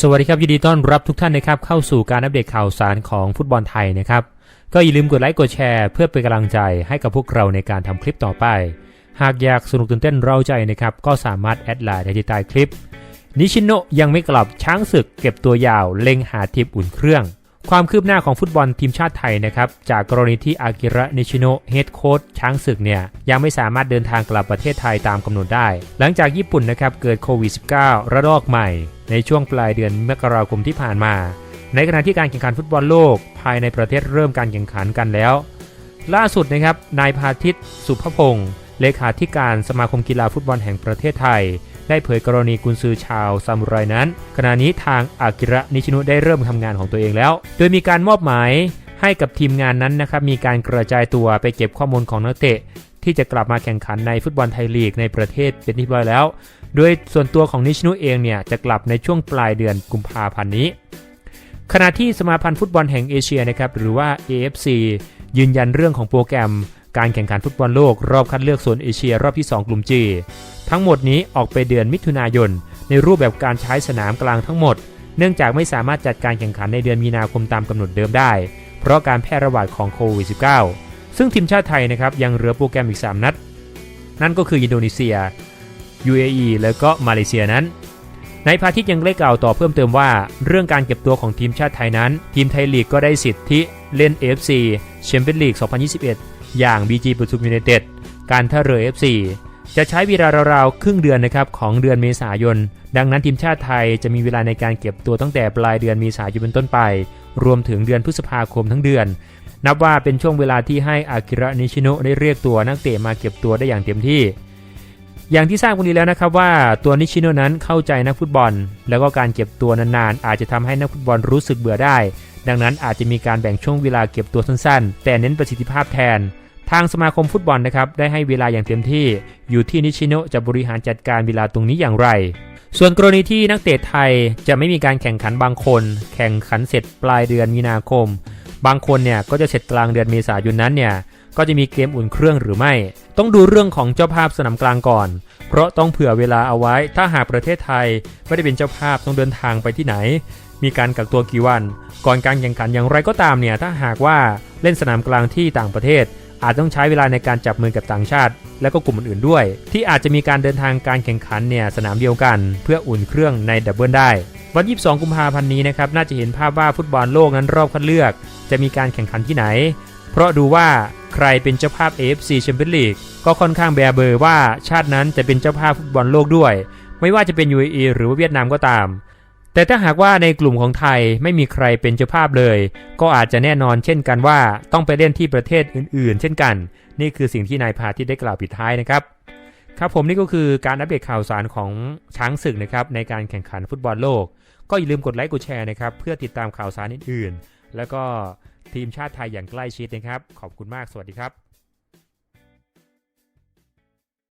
สวัสดีครับ ยินดีต้อนรับทุกท่านนะครับเข้าสู่การอัปเดตข่าวสารของฟุตบอลไทยนะครับ ก็อย่าลืมกดไลค์กดแชร์เพื่อเป็นกำลังใจให้กับพวกเราในการทำคลิปต่อไป หากอยากสนุกตื่นเต้นเร้าใจนะครับ ก็สามารถแอดไลน์ได้ที่ใต้คลิปนิชิโนะยังไม่กลับช้างศึกเก็บตัวยาวเล็งหาทีมอุ่นเครื่อง ความคืบหน้าของฟุตบอลทีมชาติไทยนะครับ จากกรณีที่อากิระนิชิโนะเฮดโค้ชช้างศึกเนี่ย ยังไม่สามารถเดินทางกลับประเทศไทยตามกำหนดได้ หลังจากญี่ปุ่นนะครับ เกิดโควิด -19 ระลอกใหม่ ในช่วงปลายเดือนมกราคมที่ผ่านมา ในขณะที่การแข่งขันฟุตบอลโลก ภายในประเทศเริ่มการแข่งขันกันแล้ว ล่าสุดนะครับนายพาทิตสุภพงศ์เลขาธิการสมาคมกีฬาฟุตบอลแห่งประเทศไทย ได้เผยกรณีกุนซือชาวซามูไรนั้น ขณะนี้ทางอากิระนิชินุได้เริ่มทำงานของตัวเองแล้ว โดยมีการมอบหมายให้กับทีมงานนั้นนะครับมีการกระจายตัวไปเก็บข้อมูลของนักเตะ ที่จะกลับมาแข่งขันในฟุตบอลไทยลีกในประเทศเป็นที่เรียบร้อยแล้ว โดยส่วนตัวของนิชนุเองเนี่ยจะกลับในช่วงปลายเดือนกุมภาพันธ์นี้ ขณะที่สมาพันธ์ฟุตบอลแห่งเอเชียนะครับหรือว่า AFC ยืนยันเรื่องของโปรแกรม การแข่งขันฟุตบอลโลกรอบคัดเลือกโซนเอเชียรอบที่ 2 กลุ่ม G ทั้งหมดนี้ออกไปเดือนมิถุนายน ในรูปแบบการใช้สนามกลางทั้งหมด เนื่องจากไม่สามารถจัดการแข่งขันในเดือนมีนาคมตามกำหนดเดิมได้ เพราะการแพร่ระบาดของโควิด -19 ซึ่งทีมชาติไทยนะครับยังเหลือโปรแกรมอีก 3 นัด นั่นก็คืออินโดนีเซีย UAE แล้วก็มาเลเซียนั้นนายพาทิตยังได้กล่าวต่อเพิ่มเติมว่า เรื่องการเก็บตัวของทีมชาติไทยนั้น ทีมไทยลีกก็ได้สิทธิเล่น AFC แชมเปี้ยนลีก 2021 อย่าง BG ปทุมยูไนเต็ดการท่าเรือ FC จะใช้เวลาราวๆครึ่งเดือนนะครับของเดือนเมษายน ดังนั้นทีมชาติไทยจะมีเวลาในการเก็บตัวตั้งแต่ปลายเดือนเมษายนเป็นต้นไป รวมถึงเดือนพฤษภาคมทั้งเดือน นับว่าเป็นช่วงเวลาที่ให้อากิระนิชิโนะได้เรียกตัวนักเตะมาเก็บตัวได้อย่างเต็มที่ อย่างที่ทราบกันดีแล้วนะครับว่าตัวนิชิโนะนั้นเข้าใจนักฟุตบอล แล้วก็การเก็บตัวนานๆอาจจะทำให้นักฟุตบอลรู้สึกเบื่อได้ ดังนั้นอาจจะมีการแบ่งช่วงเวลาเก็บตัวสั้นๆ แต่เน้นประสิทธิภาพแทน ทางสมาคมฟุตบอลนะครับได้ให้เวลาอย่างเต็มที่ อยู่ที่นิชิโนจะบริหารจัดการเวลาตรงนี้อย่างไร ส่วนกรณีที่นักเตะไทยจะไม่มีการแข่งขันบางคน แข่งขันเสร็จปลายเดือนมีนาคม บางคนเนี่ยก็จะเสร็จกลางเดือนเมษายนนั้นเนี่ยก็จะมีเกมอุ่นเครื่องหรือไม่ ต้องดูเรื่องของเจ้าภาพสนามกลางก่อน เพราะต้องเผื่อเวลาเอาไว้ ถ้าหากประเทศไทยไม่ได้เป็นเจ้าภาพต้องเดินทางไปที่ไหน มีการกักตัวกี่วัน ก่อนการแข่งขันอย่างไรก็ตามเนี่ยถ้าหากว่าเล่นสนามกลางที่ต่างประเทศ อาจต้องใช้เวลาในการจับมือกับต่างชาติ และก็กลุ่มอื่นๆด้วย ที่อาจจะมีการเดินทางการแข่งขันเนี่ยสนามเดียวกัน เพื่ออุ่นเครื่องในดับเบิลได้ วัน 22 กุมภาพันธ์นี้นะครับน่าจะเห็นภาพว่าฟุตบอลโลกนั้นรอบคัดเลือก จะมีการแข่งขันที่ไหน เพราะดูว่าใครเป็นเจ้าภาพ AFC Champions League ก็ค่อนข้างแบเบอร์ว่าชาตินั้นจะเป็นเจ้าภาพฟุตบอลโลกด้วย ไม่ว่าจะเป็น UAE หรือว่าเวียดนามก็ตาม แต่ถ้าหากว่าในกลุ่มของไทยไม่มีใครเป็นเจ้าภาพเลย ก็อาจจะแน่นอนเช่นกันว่าต้องไปเล่นที่ประเทศอื่นๆ เช่นกัน นี่คือสิ่งที่นายพาทิตได้กล่าวปิดท้ายนะครับ ครับผมนี่ก็คือการอัปเดตข่าวสารของช้างศึกนะครับในการแข่งขันฟุตบอลโลก ก็อย่าลืมกดไลค์กดแชร์นะครับเพื่อติดตามข่าวสารอื่นๆ แล้วก็ทีมชาติไทยอย่างใกล้ชิดนะครับ ขอบคุณมากสวัสดีครับ